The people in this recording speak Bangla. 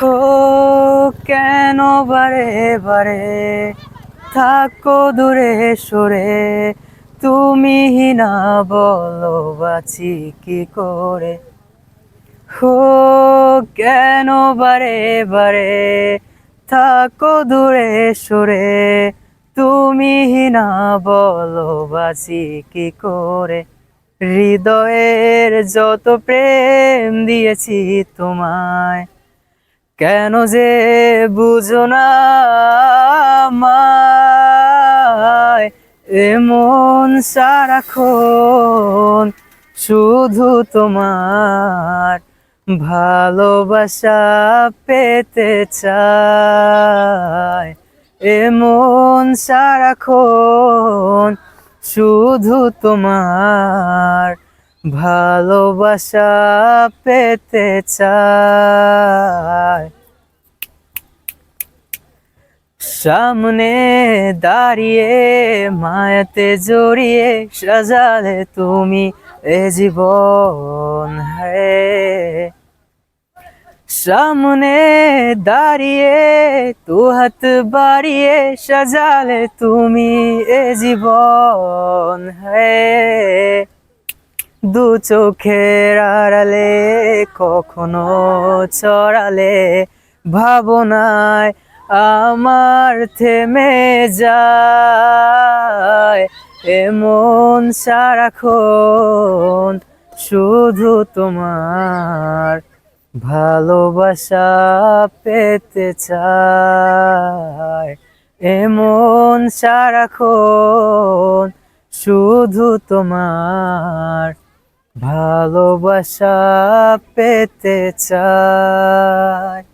হো কেন বারে বারে থাকো দূরে সরে। তুমি না বলো বাঁচি কি করে? হো, কেন বারে বারে থাকো দূরে সরে? তুমি না বলো বাঁচি কি করে? হৃদয়ের যত প্রেম দিয়েছি তোমায় কেন যে বুঝো না এমন সারাক্ষণ শুধু তোমার ভালোবাসা পেতে চাই এমন সারাক্ষণ শুধু তোমার ভালোবাসা পেতে চাই সামনে দাঁড়িয়ে, মায়াতে জড়িয়ে সাজালে তুমি এ জীবন হে। সামনে দাঁড়িয়ে তু হাত বাড়িয়ে সাজালে তুমি এ জীবন হে। দু চোখের আড়ালে কখনো চড়ালে ভাবনায় আমার থেমে যায় এমন সারাক্ষণ শুধু তোমার ভালোবাসা পেতে চায়। এমন সারাক্ষণ শুধু তোমার ভালোবাসা পেতে চায়।